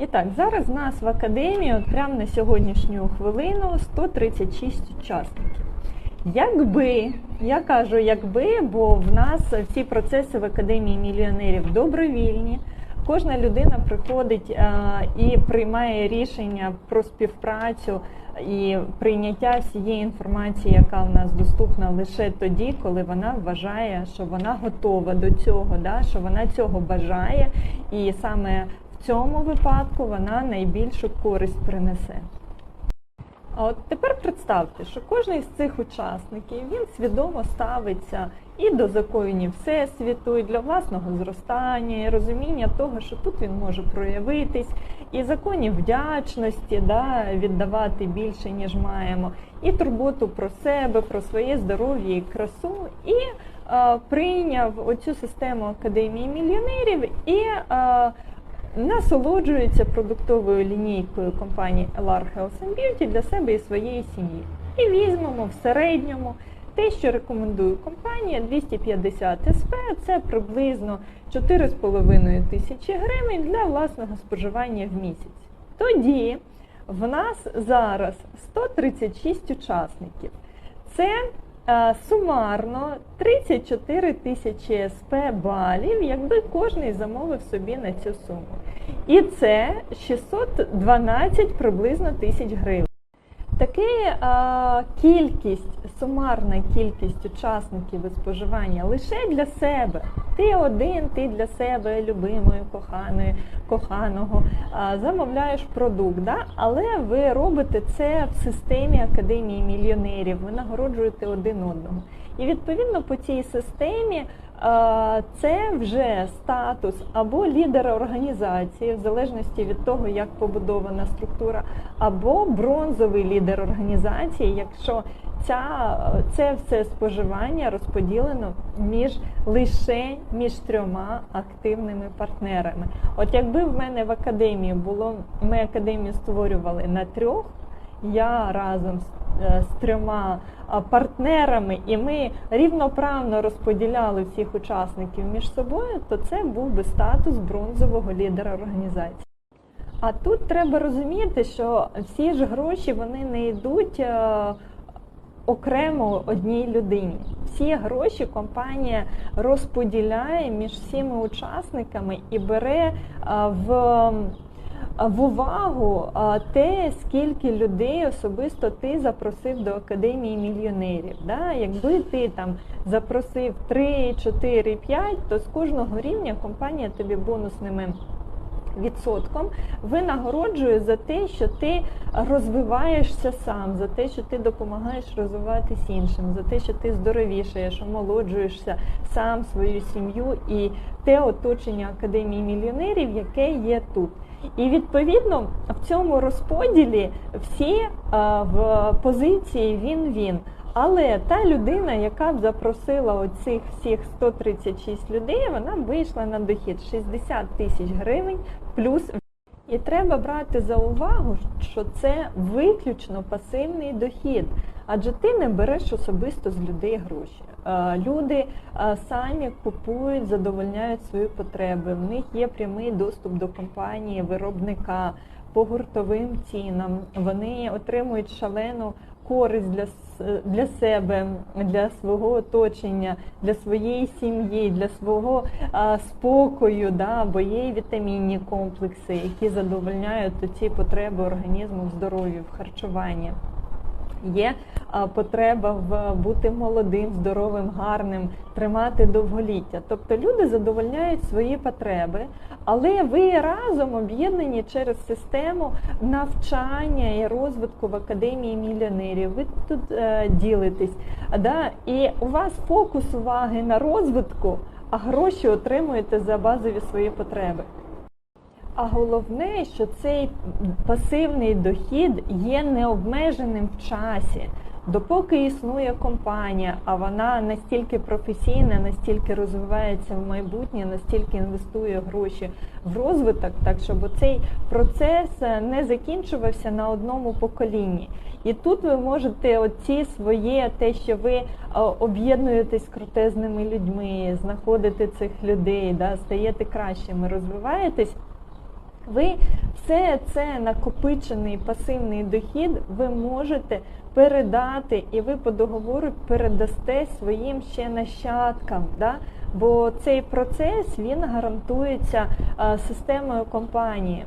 І так, зараз в нас в академії, от прямо на сьогоднішню хвилину, 136 учасників. Якби, я кажу, якби, бо в нас всі процеси в академії мільйонерів добровільні. Кожна людина приходить а, і приймає рішення про співпрацю і прийняття всієї інформації, яка в нас доступна лише тоді, коли вона вважає, що вона готова до цього, да, що вона цього бажає, і саме в цьому випадку вона найбільшу користь принесе. А от тепер представте, що кожен з цих учасників він свідомо ставиться і до законів всесвіту, і для власного зростання, і розуміння того, що тут він може проявитись, і законів вдячності, да, віддавати більше, ніж маємо, і турботу про себе, про своє здоров'я і красу, і е, прийняв оцю систему академії мільйонерів і. Е, насолоджується продуктовою лінійкою компанії LR Health and Beauty для себе і своєї сім'ї. І візьмемо в середньому те, що рекомендує компанія 250 СП, це приблизно 4,5 тисячі гривень для власного споживання в місяць. Тоді в нас зараз 136 учасників. Це Сумарно 34 тисячі СП балів, якби кожний замовив собі на цю суму. І це 612 приблизно тисяч гривень. Така кількість, сумарна кількість учасників споживання лише для себе. Ти один, ти для себе, любимої, коханої, коханого, замовляєш продукт, да? але ви робите це в системі академії мільйонерів, ви нагороджуєте один одного. І відповідно по цій системі це вже статус або лідера організації, в залежності від того, як побудована структура, або бронзовий лідер організації, якщо ця, це все споживання розподілено між лише між трьома активними партнерами. От якби в мене в академії було, ми академію створювали на трьох, я разом з, е, з трьома партнерами, і ми рівноправно розподіляли всіх учасників між собою, то це був би статус бронзового лідера організації. А тут треба розуміти, що всі ж гроші вони не йдуть е, окремо одній людині. Всі гроші компанія розподіляє між всіма учасниками і бере е, в в увагу те, скільки людей особисто ти запросив до академії мільйонерів. Да? Якби ти там запросив 3, 4, 5, то з кожного рівня компанія тобі бонусними відсотком винагороджує за те, що ти розвиваєшся сам, за те, що ти допомагаєш розвиватись іншим, за те, що ти здоровішаєш, омолоджуєшся сам свою сім'ю і те оточення академії мільйонерів, яке є тут. І відповідно в цьому розподілі всі а, в позиції він-він. Але та людина, яка б запросила оцих всіх 136 людей, вона вийшла на дохід 60 тисяч гривень плюс. І треба брати за увагу, що це виключно пасивний дохід, адже ти не береш особисто з людей гроші. Люди самі купують, задовольняють свої потреби. В них є прямий доступ до компанії, виробника по гуртовим цінам. Вони отримують шалену користь для для себе, для свого оточення, для своєї сім'ї, для свого а, спокою, да, бо є вітамінні комплекси, які задовольняють ці потреби організму в здоров'ї, в харчуванні. Є потреба в бути молодим, здоровим, гарним, тримати довголіття. Тобто люди задовольняють свої потреби, але ви разом об'єднані через систему навчання і розвитку в академії мільйонерів. Ви тут е, ділитесь. Да? І у вас фокус уваги на розвитку, а гроші отримуєте за базові свої потреби. А головне, що цей пасивний дохід є необмеженим в часі. Допоки існує компанія, а вона настільки професійна, настільки розвивається в майбутнє, настільки інвестує гроші в розвиток, так щоб цей процес не закінчувався на одному поколінні. І тут ви можете оці своє, те, що ви об'єднуєтесь з крутезними людьми, знаходите цих людей, да, стаєте кращими, розвиваєтесь. Ви все це накопичений пасивний дохід ви можете передати, і ви по договору передасте своїм ще нащадкам. Да? Бо цей процес він гарантується системою компанії.